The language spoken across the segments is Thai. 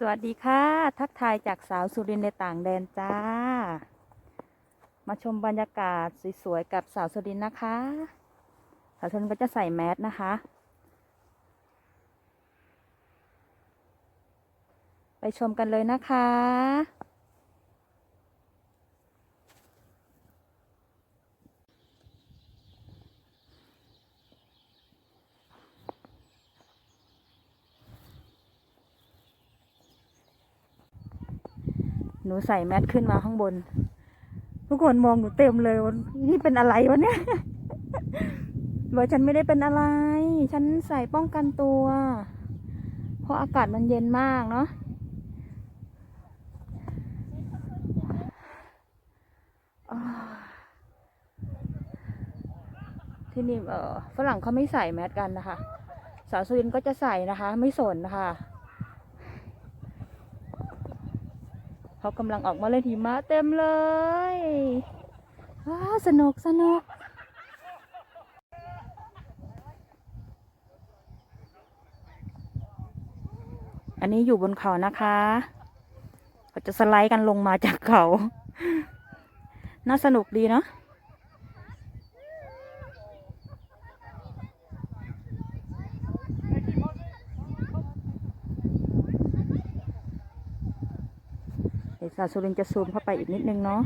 สวัสดีค่ะ ทักทายจากสาวสุรินในต่างแดนจ้า มาชมบรรยากาศสวยๆกับสาวสุรินนะคะ สาวสุรินก็จะใส่แมสนะคะ ไปชมกันเลยนะคะ หนูใส่แมสขึ้นมาข้างบน ทุกคนมองหนูเต็มเลยว่านี่เป็นอะไรวะเนี่ยบอกฉันไม่ได้เป็นอะไร ฉันใส่ป้องกันตัว เพราะอากาศมันเย็นมากเนาะอ่าที่นี่เออฝรั่งเขาไม่ใส่แมสกันนะคะ สาวสุรินทร์ก็จะใส่นะคะ ไม่สนนะคะ เขากำลังออกมาเล่นหิมะเต็มเลยว้าสนุกสนุกอันนี้อยู่บนเขานะคะเขาจะสไลด์กันลงมาจากเขา น่าสนุกดีเนาะ เดี๋ยวสาวสุรินทร์จะซูมเข้าไปอีกนิดนึงเนาะ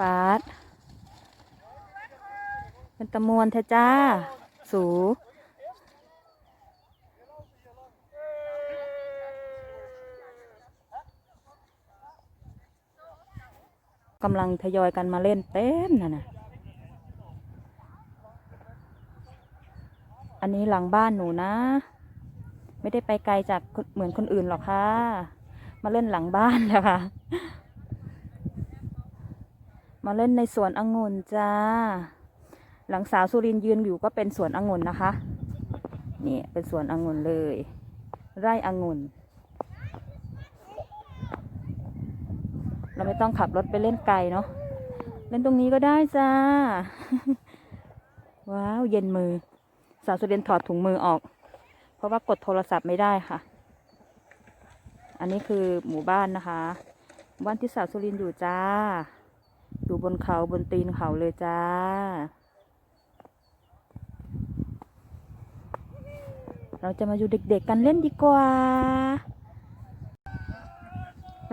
ปาดเป็นตะมวนเทจ้า สูกำลังทยอยกันมาเล่นเต็มน่ะนะ นนี้หลังบ้านหนูนะ ไม่ได้ไปไกลจากเหมือนคนอื่นหรอกค่ะ มาเล่นหลังบ้านแล้วค่ะมาเล่นในสวนองุ่นจ้า หลังสาวสุรินยืนอยู่ก็เป็นสวนองุ่นนะคะ นี่เป็นสวนองุ่นเลย ไร่องุ่น เราไม่ต้องขับรถไปเล่นไกลเนาะ เล่นตรงนี้ก็ได้จ้า ว้าว เย็นมือ สาวสุเรินถอดถุงมือออก เพราะว่ากดโทรศัพท์ไม่ได้ค่ะ อันนี้คือหมู่บ้านนะคะบ้านที่สาวสุรินอยู่จ้า อยู่บนเขาบนตีนเขาเลยจ้า เราจะมาอยู่เด็กๆกันเล่นดีกว่า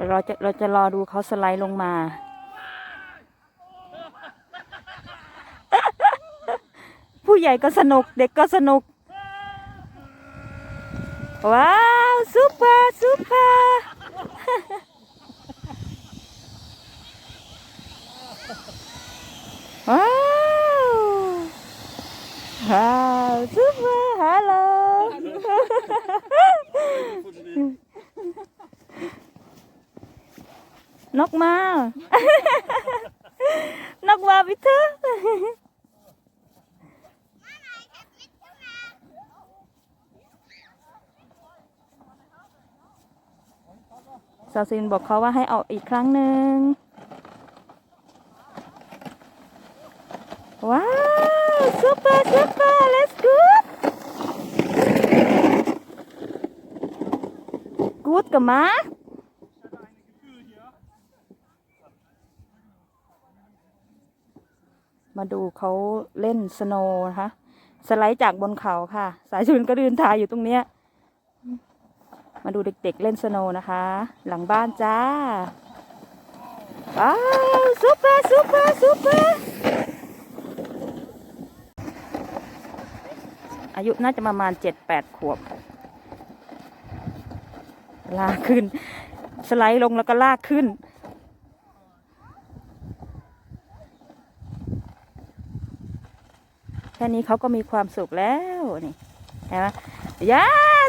เราจะเราจะรอดูเขาสไลด์ลงมา ผู้ใหญ่ก็สนุก เด็กก็สนุก ว้าวซุปเปอร์ซุปเปอร์ว้าวว้าวซุปเปอร์ฮัลโหลนกมานกมาพี่เธอ ซาซินบอกเขาว่าให้เอาอีกครั้งหนึ่งว้าวซูเปอร์ซูเปอร์ let's go good กับมา มาดูเขาเล่นสโนว์นะคะ สไลด์จากบนเขาค่ะ สายชุนก็เดินถ่ายอยู่ตรงเนี้ย มาดูเด็กๆเล่นสโนว์นะคะ หลังบ้านจ้าว้าวซูเปอร์ซูเปอร์ซูเปอร์อายุน่าจะประมาณเจ็ดแปดขวบ ลากขึ้น สไลด์ลงแล้วก็ลากขึ้น แค่นี้เขาก็มีความสุขแล้วนี่เห็นไหมยา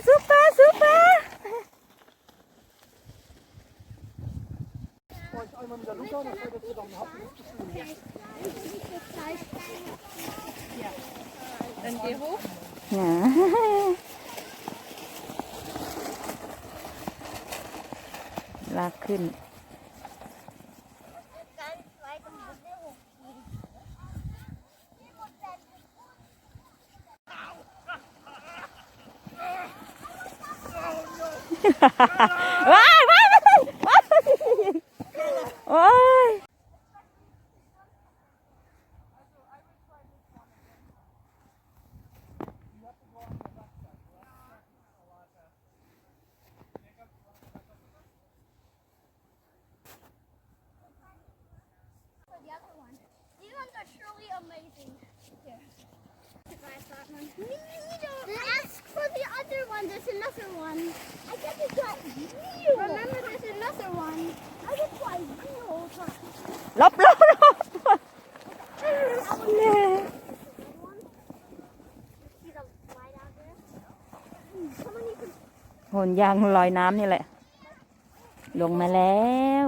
ซูเปอร์ซูเปอร์ mal wieder runter, dann fällt das wieder. Ja. Dann Ha ha ha. Another one. I get to try real. Remember, there's another one. I get to try real. ลบลบลบเนี่ย See the light out there? Hmm, Someone needs to ห่วงยางลอยน้ำนี่แหละ ลงมาแล้ว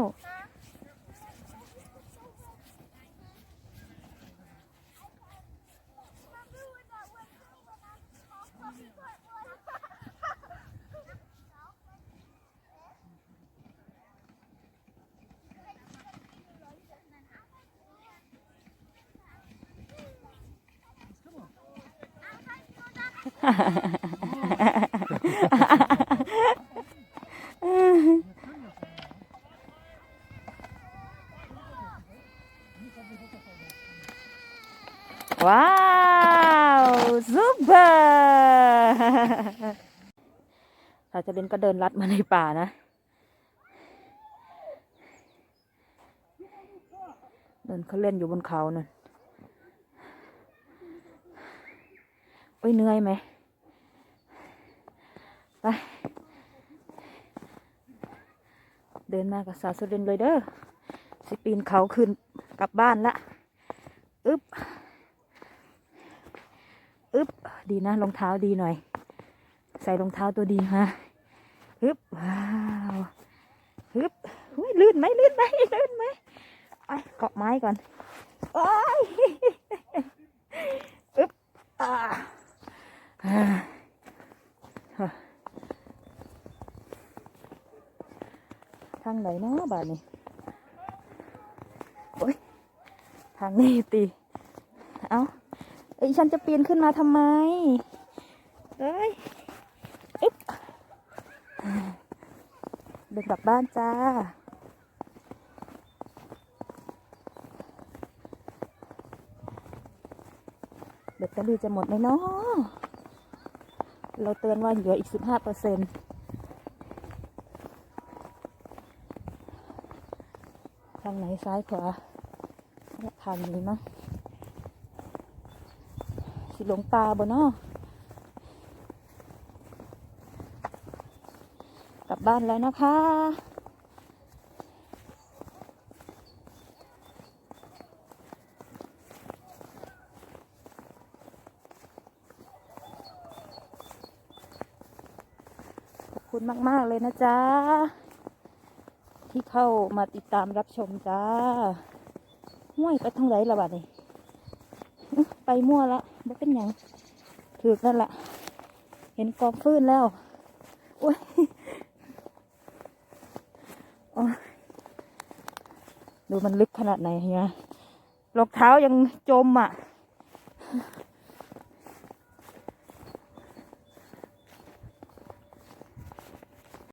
ว้าวซุปเปอร์สาจะเล่นก็เดินลัดมาในป่านะ เดินเขาเล่นอยู่บนเขานั่นโอ้ยเหนื่อยไหม ไป เดินมากับสาวสุรินเลยเด้อสิปีนเขาขึ้นกลับบ้านละอึ๊บอึ๊บดีนะรองเท้าดีหน่อย ใส่รองเท้าตัวดีมาฮึบว้าวฮึบหุ้ยลื่นไหมลื่นไหมลื่นไหมไปเกาะไม้ก่อนโอ้ยอึ๊บอ่าอ่าฮะทางไหนนะบ้านนี้โอ้ยทางนี้ตีเอ้าเอ้ยฉันจะปีนขึ้นมาทำไมเอ้ยอึ๊บเดินกลับบ้านจ้าแบตเตอรี่จะหมดไหมเนาะเราเตือนว่าเหลืออีกสิบห้าเปอร์เซ็นต์างไหนซ้ายขวาทางนี้มั้งสิหลงป่าบ่เนาะกลับบ้านแล้วนะคะขอบคุณมาก ๆ เลยนะจ๊ะ ที่เข้ามาติดตามรับชมจ้าห้วยไปทางไหนละบัดนี้ไปมั่วละไม่เป็นหยังถือนั่นแหละเห็นกองฟืนแล้วโอ้ยอ๊ยดูมันลึกขนาดไหนเฮียรองเท้ายังจมอะ